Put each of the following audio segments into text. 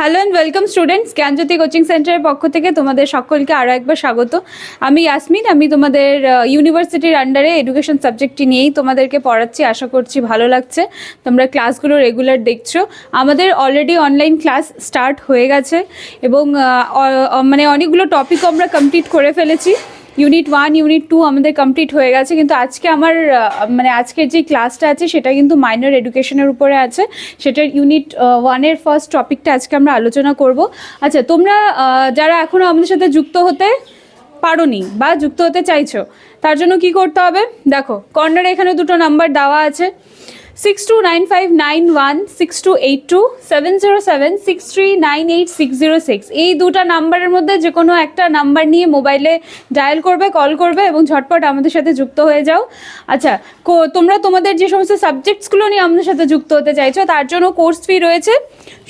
Hello and welcome students Gyanjyoti coaching সেন্টারের পক্ষ থেকে তোমাদের সকলকে আরও একবার স্বাগত। আমি ইয়াসমিন আমি তোমাদের ইউনিভার্সিটির আন্ডারে এডুকেশন সাবজেক্টটি নিয়েই তোমাদেরকে পড়াচ্ছি। আশা করছি ভালো লাগছে। তোমরা ক্লাসগুলো রেগুলার দেখছ। আমাদের অলরেডি অনলাইন ক্লাস স্টার্ট হয়ে গেছে এবং মানে অনেকগুলো টপিক আমরা কমপ্লিট করে ফেলেছি। ইউনিট ওয়ান, ইউনিট টু আমাদের কমপ্লিট হয়ে গেছে। কিন্তু আজকে আমার মানে আজকের যে ক্লাসটা আছে, সেটা কিন্তু মাইনর এডুকেশনের উপরে আছে। সেটার ইউনিট ওয়ানের ফার্স্ট টপিকটা আজকে আমরা আলোচনা করব। আচ্ছা তোমরা যারা এখনও আমাদের সাথে যুক্ত হতে পারোনি বা যুক্ত হতে চাইছো, তার জন্য কি করতে হবে? দেখো কর্নারে এখানে দুটো নাম্বার দেওয়া আছে। Six two nine five nine one, six two eight two, seven zero seven, six three nine eight six zero six. এই দুটো নাম্বারের মধ্যে যে কোনো একটা নাম্বার নিয়ে মোবাইলে ডায়াল করবে, কল করবে এবং ঝটপট আমাদের সাথে যুক্ত হয়ে যাও। আচ্ছা তোমরা তোমাদের যে সমস্ত সাবজেক্টসগুলো নিয়ে আমাদের সাথে যুক্ত হতে চাইছো, তার জন্য কোর্স ফি রয়েছে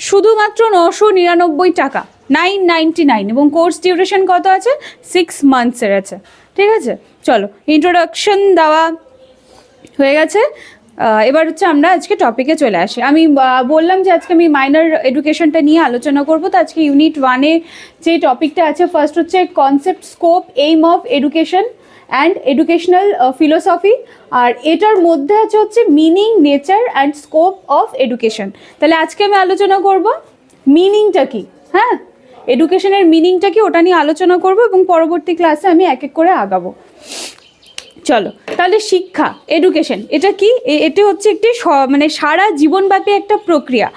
শুধুমাত্র নশো নিরানব্বই টাকা, নাইন নাইনটি নাইন এবং কোর্স ডিউরেশন কত আছে? সিক্স মান্থসের আছে। ঠিক আছে? চলো, ইন্ট্রোডাকশন দেওয়া হয়ে গেছে। এবার হচ্ছে আমরা আজকে টপিকে চলে আসি। আমি বললাম যে আজকে আমি মাইনর এডুকেশনটা নিয়ে আলোচনা করব। তো আজকে ইউনিট ওয়ানে যে টপিকটা আছে ফার্স্ট হচ্ছে concept scope aim of education and educational philosophy আর এটার মধ্যে আছে হচ্ছে meaning nature and scope of education তাহলে আজকে আমি আলোচনা করব মিনিংটা কি? হ্যাঁ? এডুকেশনের মিনিংটা কি? ওটা নিয়ে আলোচনা করব এবং পরবর্তী ক্লাসে আমি এক এক করে আগাবো। চলো, তাহলে শিক্ষা এডুকেশন এটা কি? এটি হচ্ছে একটি মানে সারা জীবনব্যাপী একটা প্রক্রিয়া,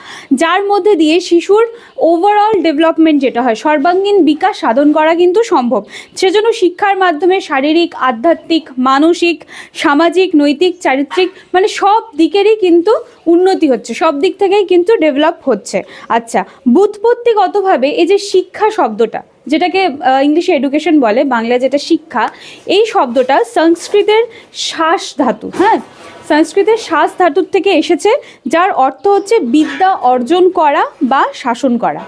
যার মধ্যে দিয়ে শিশুর ওভারঅল ডেভেলপমেন্ট যেটা হয়, সর্বাঙ্গীন বিকাশ সাধন করা কিন্তু সম্ভব। সেজন্য শিক্ষার মাধ্যমে শারীরিক, আধ্যাত্মিক, মানসিক, সামাজিক, নৈতিক, চারিত্রিক মানে সব দিকেরই কিন্তু উন্নতি হচ্ছে, সব দিক থেকেই কিন্তু ডেভেলপ হচ্ছে। আচ্ছা বুৎপত্তিগতভাবে এই যে শিক্ষা শব্দটা যেটাকে ইংলিশে এডুকেশন বলে বাংলা যেটা শিক্ষা, এই শব্দটা সংস্কৃতের শ্বাস ধাতু হ্যাঁ? সংস্কৃতের শ্বাস ধাতুর থেকে এসেছে, যার অর্থ হচ্ছে বিদ্যা অর্জন করা বা শাসন করা।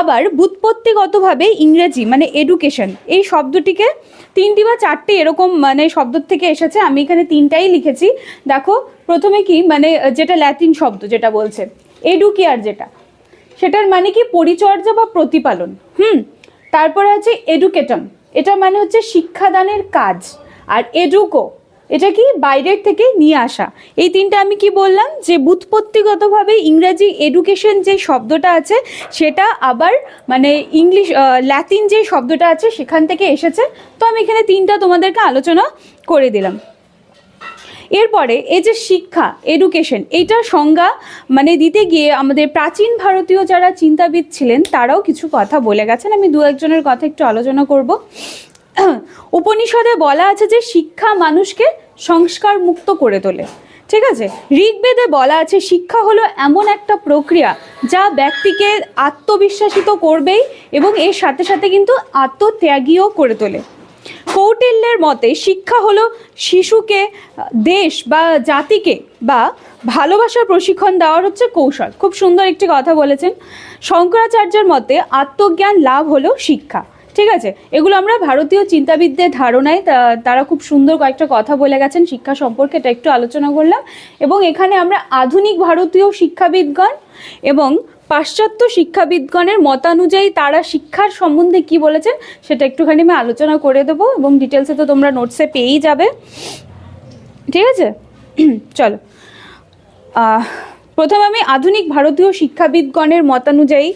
আবার বুৎপত্তিগতভাবে ইংরেজি মানে এডুকেশন এই শব্দটিকে তিনটি বা চারটে এরকম মানে শব্দ থেকে এসেছে, আমি এখানে তিনটাই লিখেছি। দেখো, প্রথমে কি মানে যেটা ল্যাটিন শব্দ যেটা বলছে এডুকেয়ার যেটা, সেটার মানে কি পরিচর্যা বা প্রতিপালন, হুম? তারপরে আছে এডুকেটম এটা মানে হচ্ছে শিক্ষাদানের কাজ। আর এডুকো এটা কি বাইরের থেকে নিয়ে আসা। এই তিনটা আমি কি বললাম? যে বুৎপত্তিগতভাবে ইংরাজি এডুকেশন যে শব্দটা আছে, সেটা আবার মানে ইংলিশ ল্যাটিন যে শব্দটা আছে, সেখান থেকে এসেছে। তো আমি এখানে তিনটা তোমাদেরকে আলোচনা করে দিলাম। এরপরে এই যে শিক্ষা এডুকেশন এইটার সংজ্ঞা মানে দিতে গিয়ে আমাদের প্রাচীন ভারতীয় যারা চিন্তাবিদ ছিলেন, তারাও কিছু কথা বলে গেছেন। আমি দু একজনের কথা একটু আলোচনা করব। উপনিষদে বলা আছে যে শিক্ষা মানুষকে সংস্কার মুক্ত করে তোলে। ঠিক আছে? ঋগ্বেদে বলা আছে শিক্ষা হলো এমন একটা প্রক্রিয়া যা ব্যক্তিকে আত্মবিশ্বাসিত করবেই এবং এর সাথে সাথে কিন্তু আত্মত্যাগীও করে তোলে। কৌটিল্যের মতে শিক্ষা হলো শিশুকে, দেশ বা জাতিকে বা ভালোবাসার প্রশিক্ষণ দেওয়ার হচ্ছে কৌশল। খুব সুন্দর একটি কথা বলেছেন। শঙ্করাচার্যের মতে আত্মজ্ঞান লাভ হলো শিক্ষা। ঠিক আছে? এগুলো আমরা ভারতীয় চিন্তাবিদদের ধারণায় তারা খুব সুন্দর কয়েকটা কথা বলে গেছেন শিক্ষা সম্পর্কে, এটা একটু আলোচনা করলাম। এবং এখানে আমরা আধুনিক ভারতীয় শিক্ষাবিদগণ এবং পাশ্চাত্য শিক্ষাবিদগণের মতানুযায়ী তারা শিক্ষার সম্বন্ধে কি বলেছেন, সেটা একটুখানি আমি আলোচনা করে দেবো এবং ডিটেলসে তো তোমরা নোটসে পেয়েই যাবে। ঠিক আছে? চলো। প্রথমে আমি আধুনিক ভারতীয় শিক্ষাবিদগণের মতানুযায়ী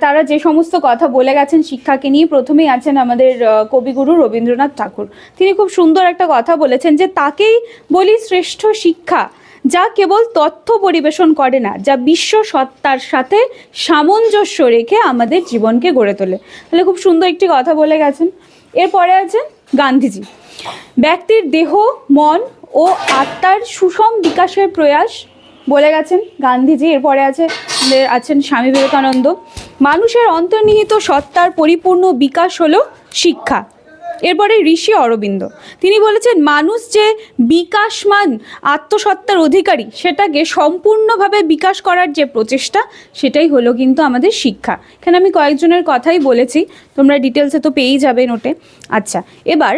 তারা যে সমস্ত কথা বলে গেছেন শিক্ষাকে নিয়ে, প্রথমেই আছেন আমাদের কবিগুরু রবীন্দ্রনাথ ঠাকুর। তিনি খুব সুন্দর একটা কথা বলেছেন যে তাকেই বলি শ্রেষ্ঠ শিক্ষা। যা কেবল তথ্য পরিবেশন করে না, যা বিশ্ব সত্তার সাথে সামঞ্জস্য রেখে আমাদের জীবনকে গড়ে তোলে। তাহলে খুব সুন্দর একটি কথা বলে গেছেন। এরপরে আছেন গান্ধীজি। ব্যক্তির দেহ, মন ও আত্মার সুষম বিকাশের প্রয়াস বলে গেছেন গান্ধীজি। এরপরে আছে, আছেন স্বামী বিবেকানন্দ। মানুষের অন্তর্নিহিত সত্তার পরিপূর্ণ বিকাশ হলো শিক্ষা। এরপরে ঋষি অরবিন্দ। তিনি বলেছেন, মানুষ যে বিকাশমান আত্মসত্ত্বার অধিকারী, সেটাকে সম্পূর্ণভাবে বিকাশ করার যে প্রচেষ্টা, সেটাই হলো কিন্তু আমাদের শিক্ষা। এখানে আমি কয়েকজনের কথাই বলেছি, তোমরা ডিটেলসে তো পেয়েই যাবে নোটে। আচ্ছা এবার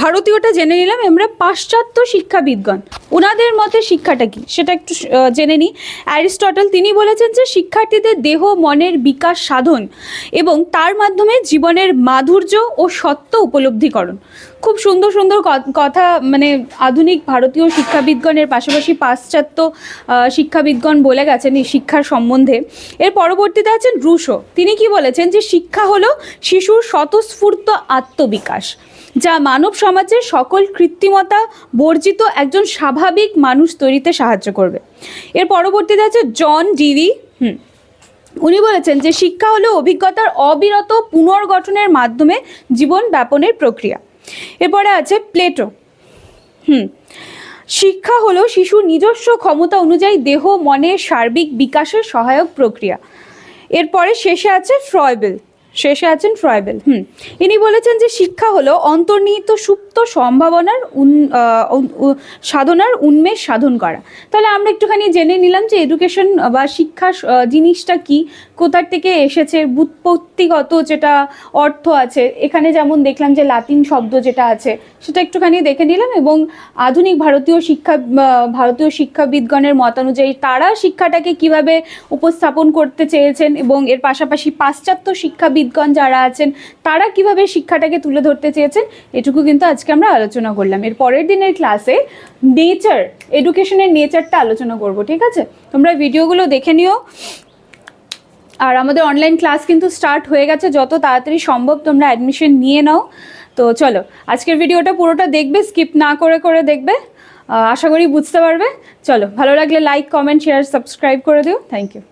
ভারতীয়টা জেনে নিলাম, আমরা পাশ্চাত্য শিক্ষাবিদগণ। ওনাদের মতে শিক্ষাটা কি? সেটা একটু জেনে নিই। অ্যারিস্টটল তিনি বলেছেন যে শিক্ষার্থীদের দেহ, মনের বিকাশ সাধন এবং তার মাধ্যমে জীবনের মাধুর্য ও সত্য উপলব্ধিকরণ। খুব সুন্দর সুন্দর কথা মানে আধুনিক ভারতীয় শিক্ষাবিদগণের পাশাপাশি পাশ্চাত্য শিক্ষাবিদগণ বলে গেছেন এই শিক্ষার সম্বন্ধে। এর পরবর্তীতে আছেন রুশো। তিনি কি বলেছেন যে শিক্ষা হলো শিশুর স্বতঃস্ফূর্ত আত্মবিকাশ। যা মানব সমাজের সকল কৃত্রিমতা বর্জিত একজন স্বাভাবিক মানুষ তৈরিতে সাহায্য করবে। এর পরবর্তীতে আছে জন ডিভি হুম, উনি বলেছেন যে শিক্ষা হলো অভিজ্ঞতার অবিরত পুনর্গঠনের মাধ্যমে জীবন ব্যাপনের প্রক্রিয়া। এরপরে আছে প্লেটো, হুম, শিক্ষা হলো শিশুর নিজস্ব ক্ষমতা অনুযায়ী দেহ, মনের সার্বিক বিকাশের সহায়ক প্রক্রিয়া। এরপরে শেষে আছে ফ্রয়বেল শেষে আছেন ফ্রয়বেল হুম, ইনি বলেছেন যে শিক্ষা হলো অন্তর্নিহিত সুপ্ত সম্ভাবনার উন সাধনার উন্মেষ সাধন করা। তাহলে আমরা একটুখানি জেনে নিলাম যে এডুকেশন বা শিক্ষা জিনিসটা কি, কোথার থেকে এসেছে বুৎপত্তিগত যেটা অর্থ আছে, এখানে যেমন দেখলাম যে লাতিন শব্দ যেটা আছে, সেটা একটুখানি দেখে নিলাম এবং আধুনিক ভারতীয় শিক্ষা ভারতীয় শিক্ষাবিদগণের মতানুযায়ী তারা শিক্ষাটাকে কীভাবে উপস্থাপন করতে চেয়েছেন এবং এর পাশাপাশি পাশ্চাত্য শিক্ষাবিদগণ যারা আছেন, তারা কীভাবে শিক্ষাটাকে তুলে ধরতে চেয়েছেন, এটুকু কিন্তু আজকে আমরা আলোচনা করলাম। এর পরের দিনের ক্লাসে নেচার এডুকেশনের নেচারটা আলোচনা করব, ঠিক আছে? তোমরা ভিডিওগুলো দেখে নিও। আর আমাদের অনলাইন ক্লাস কিন্তু স্টার্ট হয়ে গেছে, যত তাড়াতাড়ি সম্ভব তোমরা অ্যাডমিশন নিয়ে নাও। তো চলো, আজকের ভিডিওটা পুরোটা দেখবে স্কিপ না করে করে দেখবে। আশা করি বুঝতে পারবে। চলো, ভালো লাগলে লাইক কমেন্ট শেয়ার সাবস্ক্রাইব করে দিও। Thank you